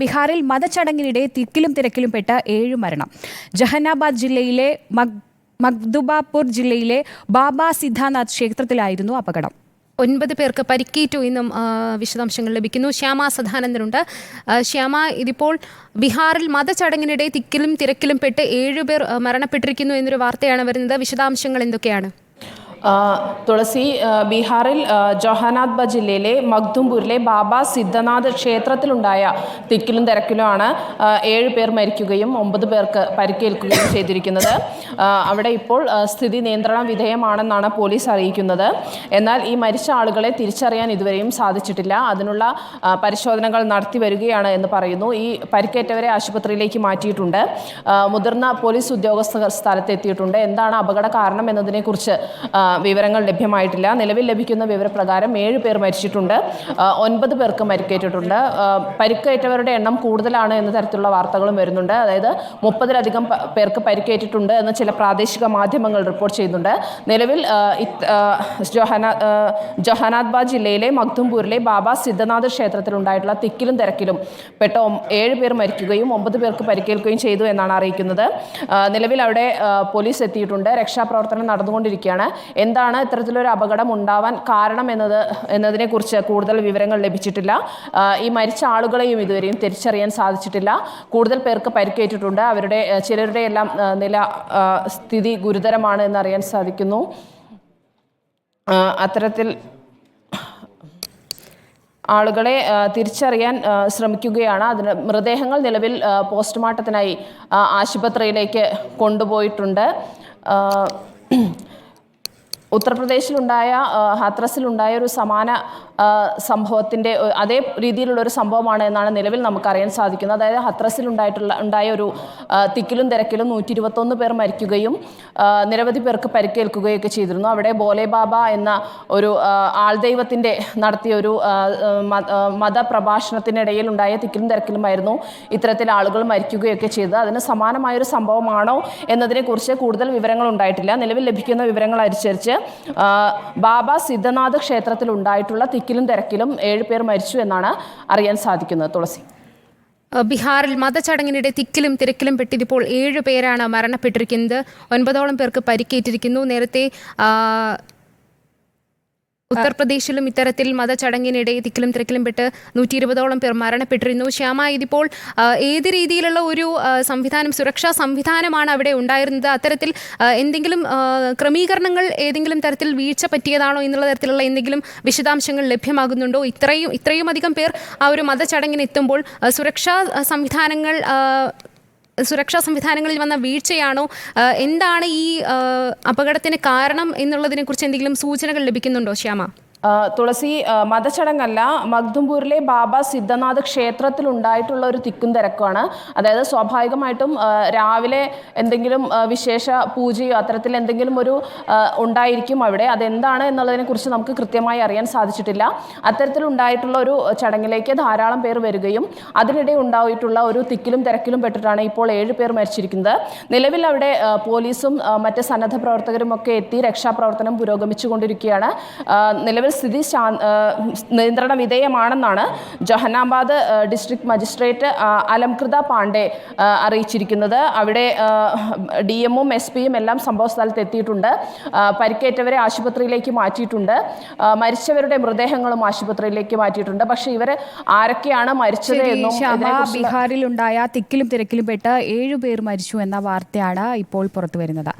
ബീഹാറിൽ മതചടങ്ങിനിടെ തിക്കിലും തിരക്കിലും പെട്ട ഏഴ് മരണം. ജഹനാബാദ് ജില്ലയിലെ മഗ് മഗ്ദുബാപൂർ ജില്ലയിലെ ബാബ സിദ്ധാനാഥ് ക്ഷേത്രത്തിലായിരുന്നു അപകടം. ഒൻപത് പേർക്ക് പരിക്കേറ്റു എന്നും വിശദാംശങ്ങൾ ലഭിക്കുന്നു. ശ്യാമ സദാനന്ദനുണ്ട്. ശ്യാമ ഇതിപ്പോൾ ബീഹാറിൽ മതചടങ്ങിനിടെ തിക്കിലും തിരക്കിലും പെട്ട് ഏഴുപേർ മരണപ്പെട്ടിരിക്കുന്നു എന്നൊരു വാർത്തയാണ് വരുന്നത്. വിശദാംശങ്ങൾ എന്തൊക്കെയാണ്? തുളസി ബീഹാറിൽ ആ, ജൊഹാനാത്ബ ജില്ലയിലെ മഖ്ദുംപൂരിലെ ബാബ സിദ്ധനാഥ് ക്ഷേത്രത്തിലുണ്ടായ തിക്കിലും തിരക്കിലും ആണ് ഏഴ് പേർ മരിക്കുകയും ഒമ്പത് പേർക്ക് പരിക്കേൽക്കുകയും ചെയ്തിരിക്കുന്നത്. അവിടെ ഇപ്പോൾ സ്ഥിതി നിയന്ത്രണ വിധേയമാണെന്നാണ് പോലീസ് അറിയിക്കുന്നത്. എന്നാൽ ഈ മരിച്ച ആളുകളെ തിരിച്ചറിയാൻ ഇതുവരെയും സാധിച്ചിട്ടില്ല. അതിനുള്ള പരിശോധനകൾ നടത്തി വരികയാണ് എന്ന് പറയുന്നു. ഈ പരിക്കേറ്റവരെ ആശുപത്രിയിലേക്ക് മാറ്റിയിട്ടുണ്ട്. മുതിർന്ന പോലീസ് ഉദ്യോഗസ്ഥർ സ്ഥലത്തെത്തിയിട്ടുണ്ട്. എന്താണ് അപകട കാരണം എന്നതിനെക്കുറിച്ച് വിവരങ്ങൾ ലഭ്യമായിട്ടില്ല. നിലവിൽ ലഭിക്കുന്ന വിവരപ്രകാരം ഏഴ് പേർ മരിച്ചിട്ടുണ്ട്. ഒൻപത് പേർക്ക് പരിക്കേറ്റിട്ടുണ്ട്. പരിക്കേറ്റവരുടെ എണ്ണം കൂടുതലാണ് എന്ന തരത്തിലുള്ള വാർത്തകളും വരുന്നുണ്ട്. അതായത് മുപ്പതിലധികം പേർക്ക് പരിക്കേറ്റിട്ടുണ്ട് എന്ന് ചില പ്രാദേശിക മാധ്യമങ്ങൾ റിപ്പോർട്ട് ചെയ്യുന്നുണ്ട്. നിലവിൽ ജൊഹാന ആ, ജൊഹാനാത്ബാദ് ജില്ലയിലെ മഗ്ദുംപൂരിലെ ബാബ സിദ്ധനാഥ് ക്ഷേത്രത്തിലുണ്ടായിട്ടുള്ള തിക്കിലും തിരക്കിലും പെട്ട ഏഴ് പേർ മരിക്കുകയും ഒമ്പത് പേർക്ക് പരിക്കേൽക്കുകയും ചെയ്തു എന്നാണ് അറിയിക്കുന്നത്. നിലവിൽ അവിടെ പോലീസ് എത്തിയിട്ടുണ്ട്. രക്ഷാപ്രവർത്തനം നടന്നുകൊണ്ടിരിക്കുകയാണ്. എന്താണ് ഇത്തരത്തിലൊരു അപകടം ഉണ്ടാവാൻ കാരണം എന്നത് എന്നതിനെക്കുറിച്ച് കൂടുതൽ വിവരങ്ങൾ ലഭിച്ചിട്ടില്ല. ഈ മരിച്ച ആളുകളെയും ഇതുവരെയും തിരിച്ചറിയാൻ സാധിച്ചിട്ടില്ല. കൂടുതൽ പേർക്ക് പരിക്കേറ്റിട്ടുണ്ട്. അവരുടെ ചിലരുടെ എല്ലാം നില സ്ഥിതി ഗുരുതരമാണ് എന്നറിയാൻ സാധിക്കുന്നു. അത്തരത്തിൽ ആളുകളെ തിരിച്ചറിയാൻ ശ്രമിക്കുകയാണ്. അതിന് മൃതദേഹങ്ങൾ നിലവിൽ പോസ്റ്റ്മോർട്ടത്തിനായി ആശുപത്രിയിലേക്ക് കൊണ്ടുപോയിട്ടുണ്ട്. ഉത്തർപ്രദേശിലുണ്ടായ ഹാത്രസിലുണ്ടായ ഒരു സമാന സംഭവത്തിന്റെ അതേ രീതിയിലുള്ള ഒരു സംഭവമാണ് എന്നാണ് നിലവിൽ നമുക്കറിയാൻ സാധിക്കുന്നത്. അതായത് ഹത്രസിലുണ്ടായിട്ടുള്ള ഉണ്ടായ ഒരു തിക്കിലും തിരക്കിലും നൂറ്റി ഇരുപത്തൊന്ന് പേർ മരിക്കുകയും നിരവധി പേർക്ക് പരിക്കേൽക്കുകയൊക്കെ ചെയ്തിരുന്നു. അവിടെ ബോലെ ബാബ എന്ന ഒരു ആൾദൈവത്തിന്റെ നടത്തിയ ഒരു മതപ്രഭാഷണത്തിനിടയിൽ ഉണ്ടായ തിക്കിലും തിരക്കിലുമായിരുന്നു ഇത്തരത്തിൽ ആളുകൾ മരിക്കുകയൊക്കെ ചെയ്തത്. അതിന് സമാനമായൊരു സംഭവമാണോ എന്നതിനെക്കുറിച്ച് കൂടുതൽ വിവരങ്ങൾ ഉണ്ടായിട്ടില്ല. നിലവിൽ ലഭിക്കുന്ന വിവരങ്ങൾ അനുസരിച്ച് ബാബ സിദ്ധനാഥ് ക്ഷേത്രത്തിൽ ഉണ്ടായിട്ടുള്ള തിക്കിലും തിരക്കിലും ഏഴ് പേർ മരിച്ചു എന്നാണ് അറിയാൻ സാധിക്കുന്നത്. തുളസി. ബീഹാറിൽ മതചടങ്ങിനിടെ തിക്കിലും തിരക്കിലും പെട്ടിരിപ്പോൾ ഏഴ് പേരാണ് മരണപ്പെട്ടിരിക്കുന്നത്. ഒൻപതോളം പേർക്ക് പരിക്കേറ്റിരിക്കുന്നു. നേരത്തെ ഉത്തർപ്രദേശിലും ഇത്തരത്തിൽ മതചടങ്ങിനിടെ തിക്കിലും തിരക്കിലും പെട്ട് നൂറ്റി ഇരുപതോളം പേർ മരണപ്പെട്ടിരുന്നു. ശ്യാമ ഇതിപ്പോൾ ഏത് രീതിയിലുള്ള ഒരു സംവിധാനം സുരക്ഷാ സംവിധാനമാണ് അവിടെ ഉണ്ടായിരുന്നത്? അത്തരത്തിൽ എന്തെങ്കിലും ക്രമീകരണങ്ങൾ ഏതെങ്കിലും തരത്തിൽ വീഴ്ച പറ്റിയതാണോ എന്നുള്ള തരത്തിലുള്ള എന്തെങ്കിലും വിശദാംശങ്ങൾ ലഭ്യമാകുന്നുണ്ടോ? ഇത്രയും ഇത്രയും അധികം പേർ ആ ഒരു മതചടങ്ങിനെത്തുമ്പോൾ സുരക്ഷാ സംവിധാനങ്ങൾ സുരക്ഷാ സംവിധാനങ്ങളിൽ വന്ന വീഴ്ചയാണോ? എന്താണ് ഈ അപകടത്തിന് കാരണം എന്നുള്ളതിനെക്കുറിച്ച് എന്തെങ്കിലും സൂചനകൾ ലഭിക്കുന്നുണ്ടോ ശ്യാമ? തുളസി മതചടങ്ങല്ല മഗ്ദുംപൂരിലെ ബാബ സിദ്ധനാഥ് ക്ഷേത്രത്തിൽ ഉണ്ടായിട്ടുള്ള ഒരു തിക്കും തിരക്കാണ് അതായത് സ്വാഭാവികമായിട്ടും രാവിലെ എന്തെങ്കിലും വിശേഷ പൂജയോ അത്തരത്തിൽ എന്തെങ്കിലും ഒരു ഉണ്ടായിരിക്കും അവിടെ. അതെന്താണ് എന്നുള്ളതിനെ കുറിച്ച് നമുക്ക് കൃത്യമായി അറിയാൻ സാധിച്ചിട്ടില്ല. അത്തരത്തിൽ ഉണ്ടായിട്ടുള്ള ഒരു ചടങ്ങിലേക്ക് ധാരാളം പേർ വരികയും അതിനിടെ ഉണ്ടായിട്ടുള്ള ഒരു തിക്കിലും തിരക്കിലും പെട്ടിട്ടാണ് ഇപ്പോൾ ഏഴ് പേർ മരിച്ചിരിക്കുന്നത്. നിലവിൽ അവിടെ പോലീസും മറ്റ് സന്നദ്ധ പ്രവർത്തകരും ഒക്കെ എത്തി രക്ഷാപ്രവർത്തനം പുരോഗമിച്ചുകൊണ്ടിരിക്കുകയാണ്. ആ, നിലവിൽ സ്ഥിതി നിയന്ത്രണ വിധേയമാണെന്നാണ് ജഹനാബാദ് ഡിസ്ട്രിക്ട് മജിസ്ട്രേറ്റ് അലംകൃത പാണ്ഡെ അറിയിച്ചിരിക്കുന്നത്. അവിടെ ഡി എമ്മും എസ് പിയും എല്ലാം സംഭവ സ്ഥലത്ത് എത്തിയിട്ടുണ്ട്. പരിക്കേറ്റവരെ ആശുപത്രിയിലേക്ക് മാറ്റിയിട്ടുണ്ട്. മരിച്ചവരുടെ മൃതദേഹങ്ങളും ആശുപത്രിയിലേക്ക് മാറ്റിയിട്ടുണ്ട്. പക്ഷേ ഇവർ ആരൊക്കെയാണ് മരിച്ചത് എന്നും ബീഹാറിലുണ്ടായ തിക്കിലും തിരക്കിലും പെട്ട് ഏഴുപേർ മരിച്ചു എന്ന വാർത്തയാണ് ഇപ്പോൾ പുറത്തു വരുന്നത്